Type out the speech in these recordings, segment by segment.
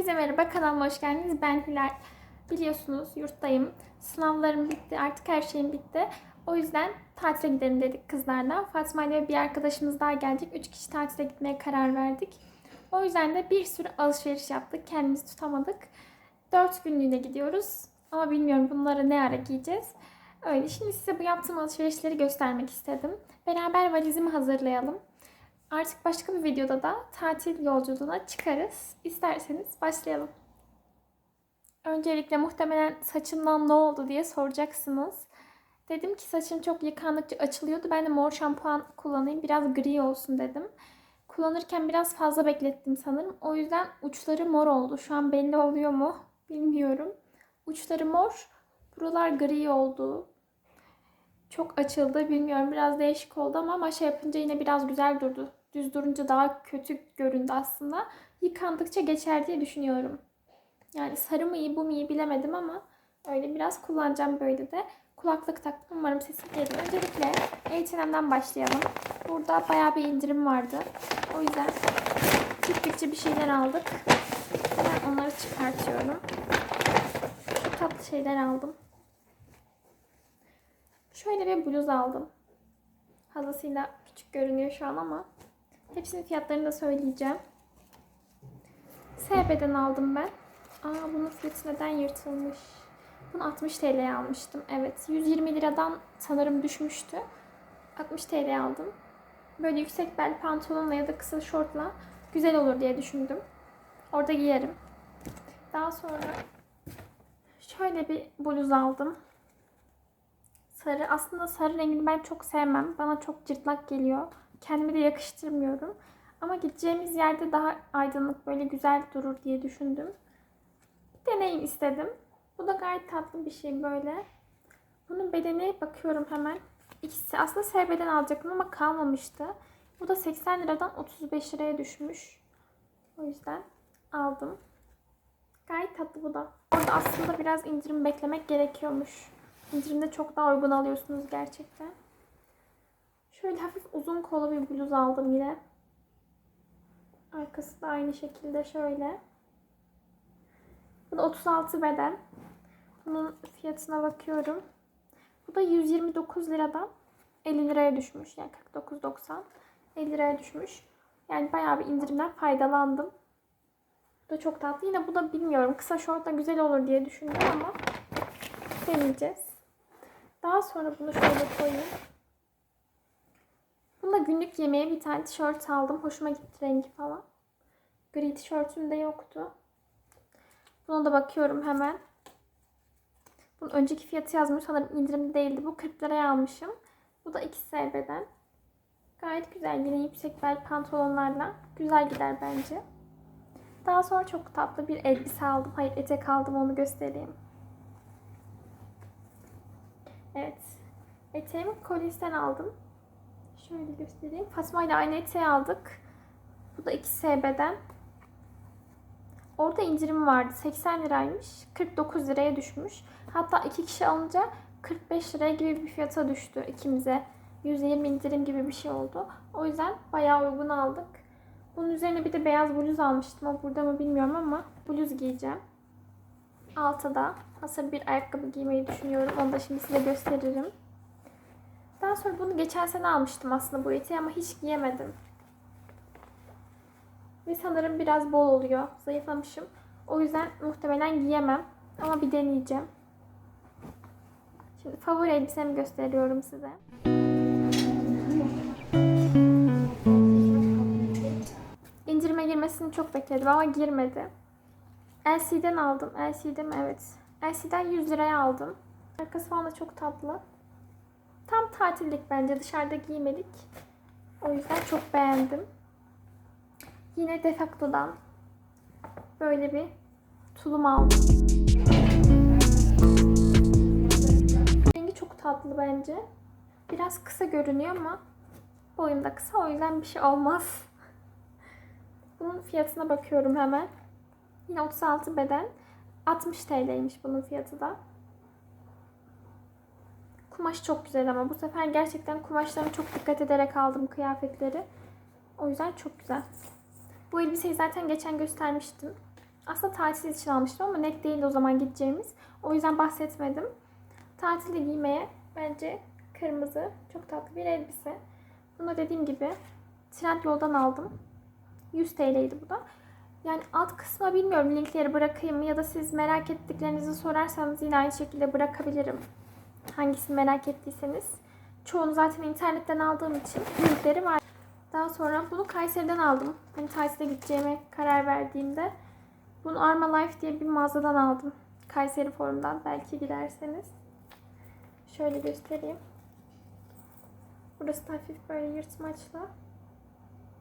Herkese merhaba, kanalıma hoş geldiniz. Ben Hilal. Biliyorsunuz yurttayım. Sınavlarım bitti, artık her şeyim bitti. O yüzden tatile gidelim dedik kızlarla. Fatma ile bir arkadaşımız daha gelecek. Üç kişi tatile gitmeye karar verdik. O yüzden de bir sürü alışveriş yaptık. Kendimizi tutamadık. Dört günlüğüne gidiyoruz. Ama bilmiyorum bunları ne ara giyeceğiz. Öyle. Şimdi size bu yaptığım alışverişleri göstermek istedim. Beraber valizimi hazırlayalım. Artık başka bir videoda da tatil yolculuğuna çıkarız. İsterseniz başlayalım. Öncelikle muhtemelen saçımdan ne oldu diye soracaksınız. Dedim ki saçım çok yıkandıkça açılıyordu. Ben de mor şampuan kullanayım. Biraz gri olsun dedim. Kullanırken biraz fazla beklettim sanırım. O yüzden uçları mor oldu. Şu an belli oluyor mu? Bilmiyorum. Uçları mor. Buralar gri oldu. Çok açıldı. Bilmiyorum. Biraz değişik oldu ama maşa yapınca yine biraz güzel durdu. Düz durunca daha kötü göründü aslında. Yıkandıkça geçer diye düşünüyorum. Yani sarı mı iyi bu mu iyi bilemedim ama öyle biraz kullanacağım böyle de. Kulaklık taktım. Umarım sesim gelir. Öncelikle H&M'den başlayalım. Burada bayağı bir indirim vardı. O yüzden çiftlikçi bir şeyler aldık. Ben onları çıkartıyorum. Çok tatlı şeyler aldım. Şöyle bir bluz aldım. Fazlasıyla küçük görünüyor şu an ama hepsinin fiyatlarını da söyleyeceğim. SB'den aldım ben. Aa bunun fiyatı neden yırtılmış? Bunu 60 TL'ye almıştım. Evet 120 liradan sanırım düşmüştü. 60 TL'ye aldım. Böyle yüksek bel pantolonla ya da kısa şortla güzel olur diye düşündüm. Orada giyerim. Daha sonra şöyle bir bluz aldım. Sarı. Aslında sarı rengini ben çok sevmem. Bana çok cırtlak geliyor. Kendime de yakıştırmıyorum. Ama gideceğimiz yerde daha aydınlık böyle güzel durur diye düşündüm. Bir deneyim istedim. Bu da gayet tatlı bir şey böyle. Bunun bedeni bakıyorum hemen. İkisi aslında SB'den alacaktım ama kalmamıştı. Bu da 80 liradan 35 liraya düşmüş. O yüzden aldım. Gayet tatlı bu da. Orada aslında biraz indirim beklemek gerekiyormuş. İndirimde çok daha uygun alıyorsunuz gerçekten. Şöyle hafif uzun kolu bir bluz aldım yine. Arkası da aynı şekilde şöyle. Bu da 36 beden. Bunun fiyatına bakıyorum. Bu da 129 liradan 50 liraya düşmüş. Yani 49.90 50 liraya düşmüş. Yani bayağı bir indirimden faydalandım. Bu da çok tatlı. Yine bu da bilmiyorum. Kısa şortla güzel olur diye düşündüm ama deneyeceğiz. Daha sonra bunu şöyle koyayım. Bunda günlük yemeğe bir tane tişört aldım. Hoşuma gitti rengi falan. Gri tişörtüm de yoktu. Buna da bakıyorum hemen. Bunun önceki fiyatı yazmış. Sanırım indirimde değildi. Bu 40 liraya almışım. Bu da 2 SB'den. Gayet güzel. Yine yüksek bel pantolonlarla. Güzel gider bence. Daha sonra çok tatlı bir elbise aldım. Hayır etek aldım onu göstereyim. Evet. Eteğimi kolyesinden aldım. Şöyle göstereyim. Fatma ile aynı eteği aldık. Bu da 2 SB'den. Orada indirim vardı. 80 liraymış. 49 liraya düşmüş. Hatta iki kişi alınca 45 liraya gibi bir fiyata düştü ikimize. 120 indirim gibi bir şey oldu. O yüzden bayağı uygun aldık. Bunun üzerine bir de beyaz bluz almıştım. O burada mı bilmiyorum ama bluz giyeceğim. Altta da bir ayakkabı giymeyi düşünüyorum. Onu da şimdi size gösteririm. Daha sonra bunu geçen sene almıştım aslında bu eteği ama hiç giyemedim. Ve sanırım biraz bol oluyor. Zayıflamışım. O yüzden muhtemelen giyemem. Ama bir deneyeceğim. Şimdi favori elbisemi gösteriyorum size. İndirime girmesini çok bekledim ama girmedi. LC'den aldım. LC'de mi? Evet. LC'den 100 liraya aldım. Arkası falan da çok tatlı. Tam tatillik bence. Dışarıda giymelik. O yüzden çok beğendim. Yine Defacto'dan böyle bir tulum aldım. Rengi çok tatlı bence. Biraz kısa görünüyor ama boyum da kısa o yüzden bir şey olmaz. Bunun fiyatına bakıyorum hemen. Yine 36 beden. 60 TL'ymiş bunun fiyatı da. Kumaş çok güzel ama bu sefer gerçekten kumaşlarına çok dikkat ederek aldım kıyafetleri. O yüzden çok güzel. Bu elbiseyi zaten geçen göstermiştim. Aslında tatil için almıştım ama net değildi o zaman gideceğimiz. O yüzden bahsetmedim. Tatilde giymeye bence kırmızı çok tatlı bir elbise. Bunu dediğim gibi Trendyol'dan aldım. 100 TL'ydi bu da. Yani alt kısma bilmiyorum linkleri bırakayım ya da siz merak ettiklerinizi sorarsanız yine aynı şekilde bırakabilirim. Hangisini merak ettiyseniz. Çoğunu zaten internetten aldığım için linkleri var. Daha sonra bunu Kayseri'den aldım. Hani tatile gideceğime karar verdiğimde. Bunu Arma Life diye bir mağazadan aldım. Kayseri Forum'dan belki giderseniz. Şöyle göstereyim. Burası da hafif böyle yırtmaçlı.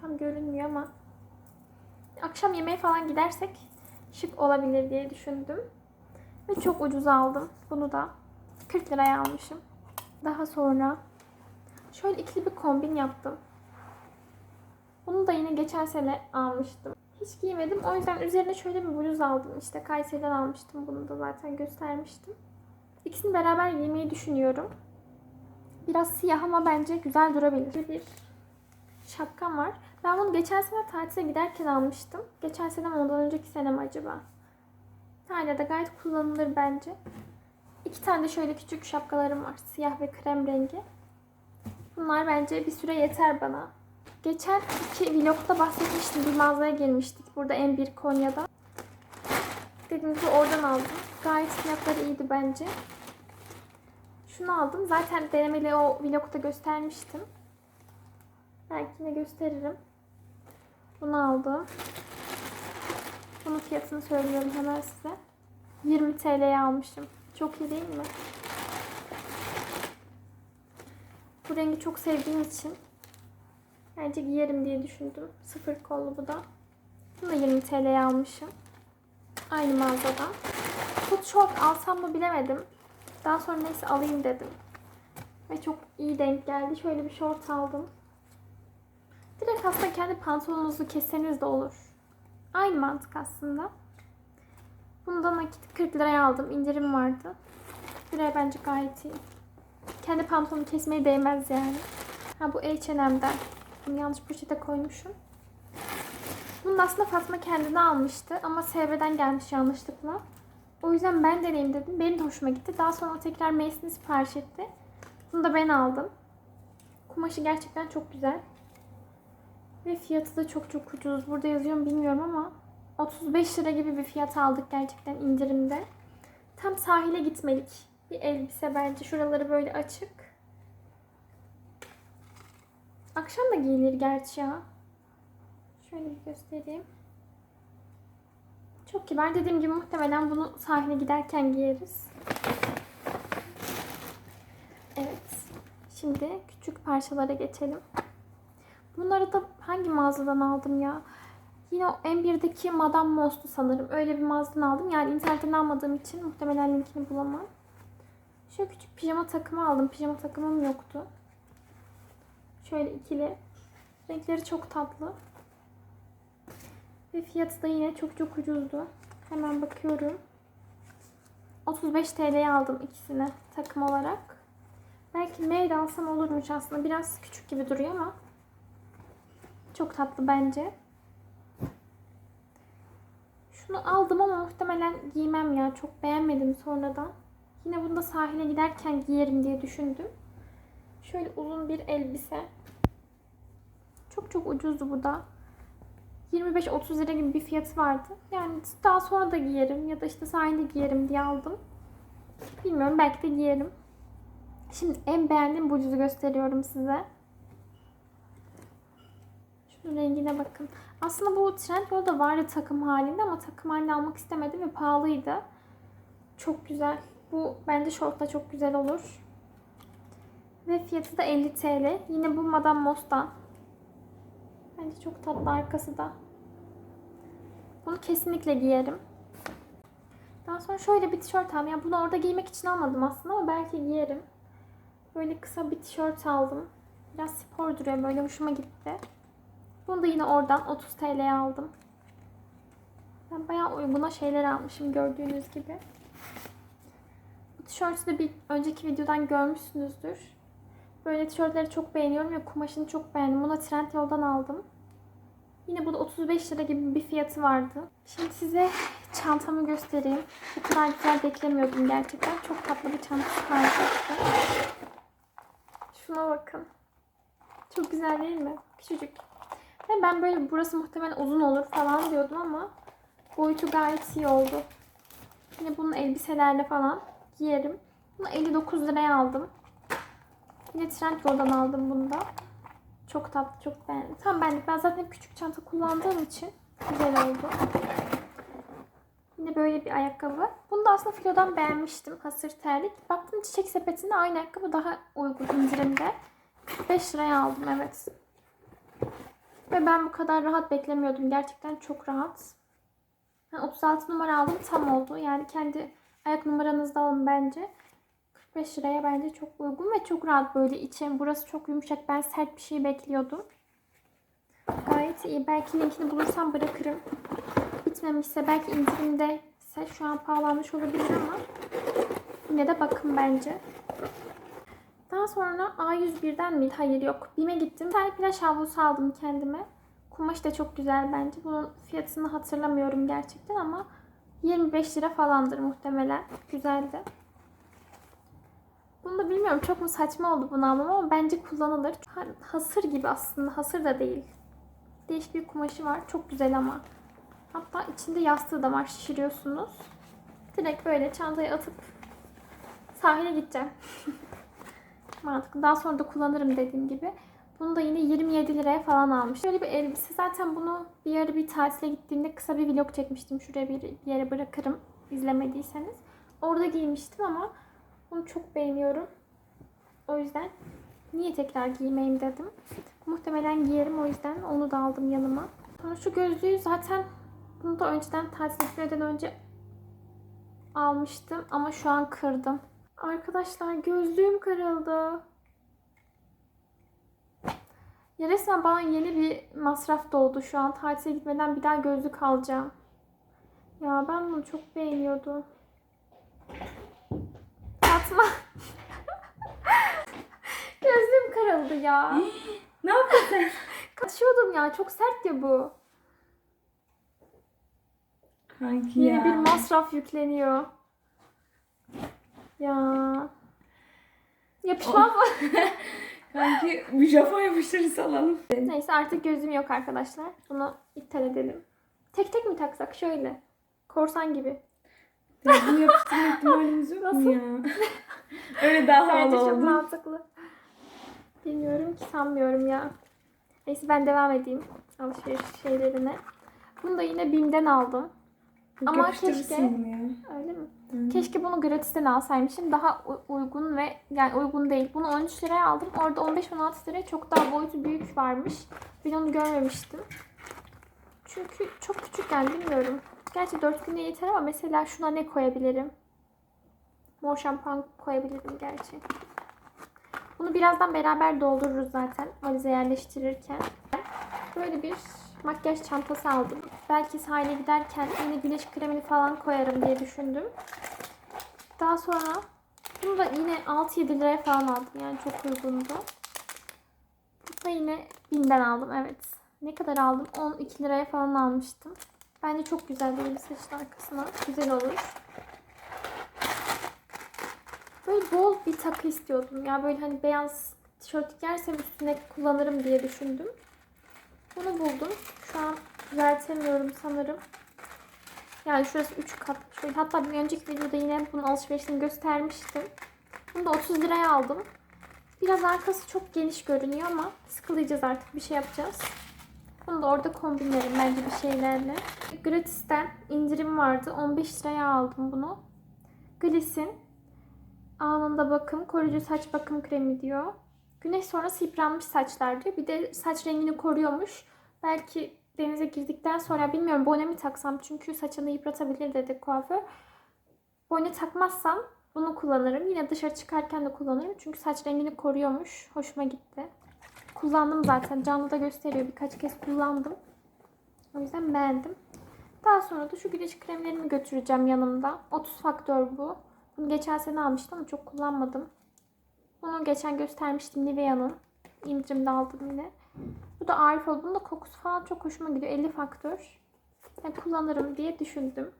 Tam görünmüyor ama akşam yemeğe falan gidersek şık olabilir diye düşündüm. Ve çok ucuz aldım. Bunu da 40 liraya almışım. Daha sonra şöyle ikili bir kombin yaptım. Bunu da yine geçen sene almıştım. Hiç giymedim. O yüzden üzerine şöyle bir bluz aldım. İşte Kayseri'den almıştım. Bunu da zaten göstermiştim. İkisini beraber giymeyi düşünüyorum. Biraz siyah ama bence güzel durabilir. Bir şapkam var. Ben bunu geçen sene tatile giderken almıştım. Geçen sene ondan önceki sene mi acaba? Hala da gayet kullanılır bence. İki tane de şöyle küçük şapkalarım var. Siyah ve krem rengi. Bunlar bence bir süre yeter bana. Geçen iki vlogda bahsetmiştim. Bir mağazaya girmiştik. Burada M1 Konya'da. Dediğim gibi oradan aldım. Gayet fiyatları iyiydi bence. Şunu aldım. Zaten denemeli o vlogda göstermiştim. Belki yine gösteririm. Bunu aldım. Bunun fiyatını söylüyorum hemen size. 20 TL'ye almışım. Çok iyi değil mi? Bu rengi çok sevdiğim için bence giyerim diye düşündüm. Sıfır kollu bu da. Bunu da 20 TL'ye almışım. Aynı mağazadan. Bu şort alsam mı bilemedim. Daha sonra neyse alayım dedim. Ve çok iyi denk geldi. Şöyle bir şort aldım. Direkt aslında kendi pantolonunuzu kesseniz de olur. Aynı mantık aslında. Bunu da nakit 40 liraya aldım. İndirim vardı. Liraya bence gayet iyi. Kendi pantolonu kesmeye değmez yani. Ha bu H&M'den. Bunu yanlış poşete koymuşum. Bunu da aslında Fatma kendine almıştı ama SB'den gelmiş yanlışlıkla. O yüzden ben deneyim dedim. Benim de hoşuma gitti. Daha sonra tekrar Macy'ni sipariş etti. Bunu da ben aldım. Kumaşı gerçekten çok güzel. Ve fiyatı da çok çok ucuz. Burada yazıyor mu bilmiyorum ama 35 lira gibi bir fiyat aldık gerçekten indirimde. Tam sahile gitmelik bir elbise bence. Şuraları böyle açık. Akşam da giyilir gerçi ya. Şöyle bir göstereyim. Çok kibar. Dediğim gibi muhtemelen bunu sahile giderken giyeriz. Evet. Şimdi küçük parçalara geçelim. Bunları da hangi mağazadan aldım ya? Yine o M1'deki Madame Most'u sanırım. Öyle bir mağazadan aldım. Yani internetten almadığım için muhtemelen linkini bulamam. Şöyle küçük pijama takımı aldım. Pijama takımım yoktu. Şöyle ikili. Renkleri çok tatlı. Ve fiyatı da yine çok çok ucuzdu. Hemen bakıyorum. 35 TL'ye aldım ikisini takım olarak. Belki mail alsam olurmuş aslında. Biraz küçük gibi duruyor ama çok tatlı bence. Şunu aldım ama muhtemelen giymem ya. Çok beğenmedim sonradan. Yine bunu da sahile giderken giyerim diye düşündüm. Şöyle uzun bir elbise. Çok çok ucuzdu bu da. 25-30 lira gibi bir fiyatı vardı. Yani daha sonra da giyerim ya da işte sahilde giyerim diye aldım. Bilmiyorum belki de giyerim. Şimdi en beğendiğim bluzu gösteriyorum size. Şunun rengine bakın. Aslında bu Trendyol'da vardı takım halinde ama takım halinde almak istemedim ve pahalıydı. Çok güzel. Bu bence şortla çok güzel olur. Ve fiyatı da 50 TL. Yine bu Madame Moss'tan. Bence çok tatlı arkası da. Bunu kesinlikle giyerim. Daha sonra şöyle bir tişört aldım. Yani bunu orada giymek için almadım aslında ama belki giyerim. Böyle kısa bir tişört aldım. Biraz spor duruyor böyle hoşuma gitti. Bunu da yine oradan 30 TL'ye aldım. Ben bayağı uyguna şeyler almışım gördüğünüz gibi. Bu tişörtü de bir önceki videodan görmüşsünüzdür. Böyle tişörtleri çok beğeniyorum ve kumaşını çok beğendim. Bunu da Trendyol'dan aldım. Yine bu da 35 lira gibi bir fiyatı vardı. Şimdi size çantamı göstereyim. Bu kadar güzel beklemiyordum gerçekten. Çok tatlı bir çanta sipariş ettim. Şuna bakın. Çok güzel değil mi? Küçücük. Ve ben böyle burası muhtemelen uzun olur falan diyordum ama boyutu gayet iyi oldu. Yine bunun elbiselerle falan giyerim. Bunu 59 liraya aldım. Yine Trendyol'dan aldım bunu da. Çok tatlı, çok beğendim. Tam benlik. Ben zaten küçük çanta kullandığım için güzel oldu. Yine böyle bir ayakkabı. Bunu da aslında filodan beğenmiştim. Hasır terlik. Baktım çiçek sepetinde aynı ayakkabı daha uygun indirimde. 45 liraya aldım evet. Ve ben bu kadar rahat beklemiyordum. Gerçekten çok rahat. Ben 36 numara aldım tam oldu. Yani kendi ayak numaranızda alın bence. 45 liraya bence çok uygun ve çok rahat böyle içim. Burası çok yumuşak. Ben sert bir şey bekliyordum. Gayet iyi. Belki linkini bulursam bırakırım. Bitmemişse belki indirimde şu an pahalanmış olabilir ama yine de bakın bence. Daha sonra A101'den mi? Hayır yok. BİM'e gittim. Bir tane plaj havlusu aldım kendime. Kumaş da çok güzel bence. Bunun fiyatını hatırlamıyorum gerçekten ama 25 lira falandır muhtemelen. Güzeldi. Bunu da bilmiyorum çok mu saçma oldu bunu almam ama bence kullanılır. Ha- Hasır gibi aslında. Hasır da değil. Değişik bir kumaşı var. Çok güzel ama. Hatta içinde yastığı da var. Şişiriyorsunuz. Direkt böyle çantaya atıp sahile gideceğim. Mantıklı. Daha sonra da kullanırım dediğim gibi. Bunu da yine 27 liraya falan almış. Böyle bir elbise. Zaten bunu bir ara bir tatile gittiğimde kısa bir vlog çekmiştim. Şuraya bir yere bırakırım izlemediyseniz. Orada giymiştim ama bunu çok beğeniyorum. O yüzden niye tekrar giymeyeyim dedim. Muhtemelen giyerim o yüzden onu da aldım yanıma. Sonra şu gözlüğü zaten bunu da önceden tatil etmeden önce almıştım ama şu an kırdım. Arkadaşlar gözlüğüm kırıldı. Ya resmen bana yeni bir masraf doğdu şu an. Tatile gitmeden bir daha gözlük alacağım. Ya ben bunu çok beğeniyordum. Fatma. Gözlüğüm kırıldı ya. Ne yapıyorsun? Kaçıyordum ya. Çok sert ya bu. Kanki Yeni ya. bir masraf yükleniyor. Ya. Yapışmaz mı? Kanki bir Japon yapıştırısı alalım. Neyse artık gözüm yok arkadaşlar. Bunu iptal edelim. Tek tek mi taksak? Şöyle. Korsan gibi. Bunu yapıştırma ihtimalimiz yok Nasıl? mu ya? Öyle daha Bence havalı çok oldu. mantıklı. Bilmiyorum ki sanmıyorum ya. Neyse ben devam edeyim alışveriş şeylerine. Bunu da yine BİM'den aldım. Ama Yapıştırırsın keşke- bunu ya. Öyle mi? Hı. Keşke bunu gratisten alsaymışım. Daha uygun ve yani uygun değil. Bunu 13 liraya aldım. Orada 15-16 liraya çok daha boyutu büyük varmış. Ben onu görmemiştim. Çünkü çok küçük yani bilmiyorum. Gerçi 4 günde yeter ama mesela şuna ne koyabilirim? Mor şampuan koyabilirim gerçi. Bunu birazdan beraber doldururuz zaten valize yerleştirirken. Böyle bir makyaj çantası aldım. Belki sahile giderken yine güneş kremini falan koyarım diye düşündüm. Daha sonra bunu da yine 6-7 liraya falan aldım. Yani çok uygundu. Bu da yine binden aldım evet. Ne kadar aldım? 12 liraya falan almıştım. Bence çok güzel böyle saçın arkasına. Güzel olur. Böyle bol bir takı istiyordum. Ya böyle hani beyaz tişört giyersem üstüne kullanırım diye düşündüm. Bunu buldum. Şu an düzeltemiyorum sanırım. Yani şurası 3 kat. Şöyle, hatta bir önceki videoda yine bunun alışverişini göstermiştim. Bunu da 30 liraya aldım. Biraz arkası çok geniş görünüyor ama sıkılayacağız artık bir şey yapacağız. Bunu da orada kombinlerim bence bir şeylerle. Gratis'ten indirim vardı. 15 liraya aldım bunu. Gliss'in anında bakım, koruyucu saç bakım kremi diyor. Güneş sonrası yıpranmış saçlar diyor. Bir de saç rengini koruyormuş. Belki denize girdikten sonra bilmiyorum bone mi taksam çünkü saçını yıpratabilir dedi kuaför. Bone takmazsam bunu kullanırım. Yine dışarı çıkarken de kullanırım. Çünkü saç rengini koruyormuş. Hoşuma gitti. Kullandım zaten. Canlı da gösteriyor. Birkaç kez kullandım. O yüzden beğendim. Daha sonra da şu güneş kremlerimi götüreceğim yanımda. 30 faktör bu. Bunu geçen sene almıştım ama çok kullanmadım. Bunu geçen göstermiştim Nivea'nın. İndirimde aldım yine. Bu da Arif oldu. Bunun da kokusu falan çok hoşuma gidiyor. 50 faktör. Yani kullanırım diye düşündüm.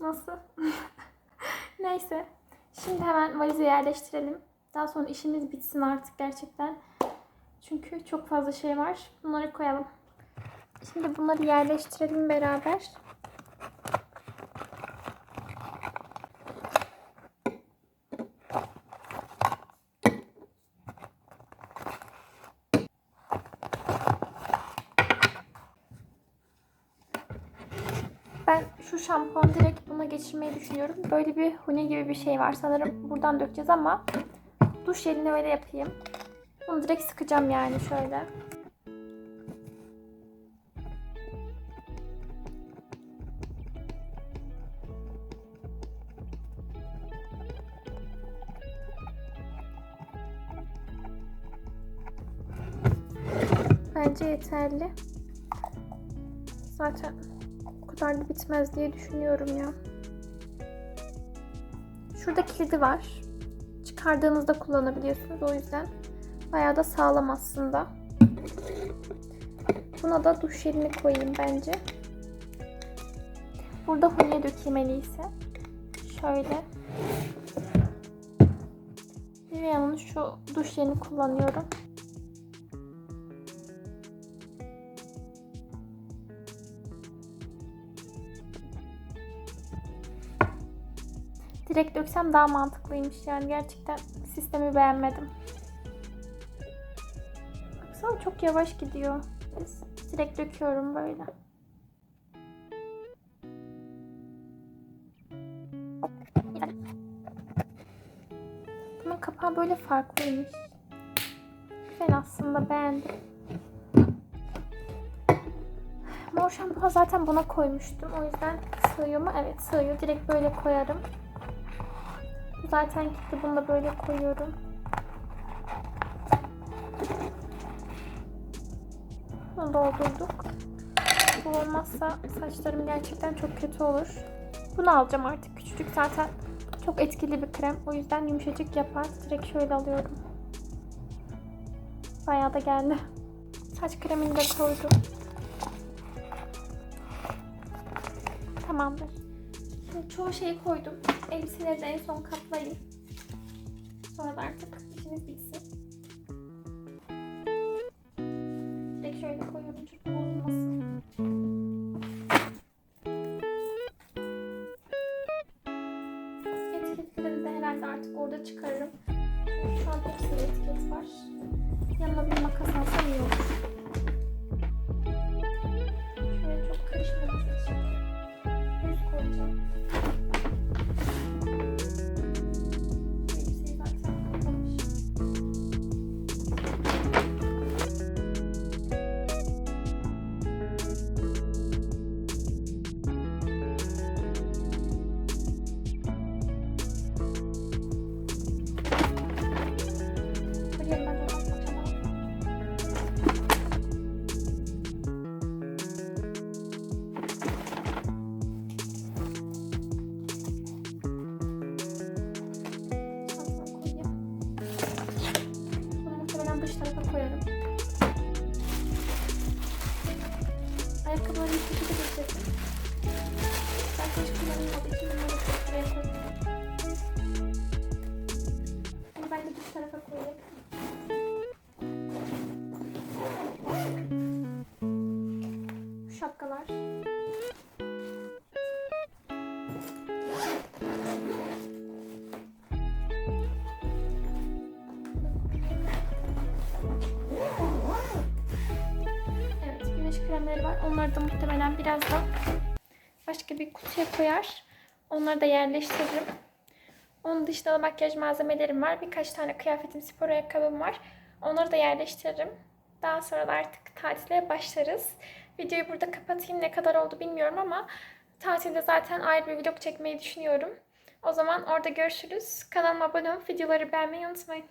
Nasıl? Neyse. Şimdi hemen valize yerleştirelim. Daha sonra işimiz bitsin artık gerçekten. Çünkü çok fazla şey var. Bunları koyalım. Şimdi bunları yerleştirelim beraber. Ben şu şampuan direkt buna geçirmeyi düşünüyorum. Böyle bir huni gibi bir şey var. Sanırım buradan dökeceğiz ama duş jelini öyle yapayım. Bunu direkt sıkacağım yani şöyle. Bence yeterli. Zaten bu kadar da bitmez diye düşünüyorum ya. Şurada kilidi var. Çıkardığınızda kullanabiliyorsunuz. O yüzden bayağı da sağlam aslında. Buna da duş jelini koyayım bence. Burada hunye iyisi. Şöyle. Nivea'nın şu duş jelini kullanıyorum. Direkt döksem daha mantıklıymış yani gerçekten sistemi beğenmedim. Baksana çok yavaş gidiyor. Direkt döküyorum böyle. Bunun kapağı böyle farklıymış. Güzel aslında beğendim. Mor şampuan zaten buna koymuştum. O yüzden sığıyor mu? Evet sığıyor. Direkt böyle koyarım. Zaten gitti. Bunu da böyle koyuyorum. Bunu doldurduk. Bu olmazsa saçlarım gerçekten çok kötü olur. Bunu alacağım artık. Küçücük zaten çok etkili bir krem. O yüzden yumuşacık yapar. Direkt şöyle alıyorum. Bayağı da geldi. Saç kremini de koydum. Tamamdır. Çoğu şeyi koydum. Elbiseleri de en son katlayayım. Sonra da artık işimiz bitsin. Direkt şöyle koyuyorum çünkü bozulmasın. Etiketleri de herhalde artık orada çıkarırım. Şu an hepsinde etiket var. Yanına bir Onları da muhtemelen birazdan başka bir kutuya koyar. Onları da yerleştiririm. Onun dışında da makyaj malzemelerim var. Birkaç tane kıyafetim, spor ayakkabım var. Onları da yerleştiririm. Daha sonra da artık tatile başlarız. Videoyu burada kapatayım. Ne kadar oldu bilmiyorum ama tatilde zaten ayrı bir vlog çekmeyi düşünüyorum. O zaman orada görüşürüz. Kanalıma abone olup videoları beğenmeyi unutmayın.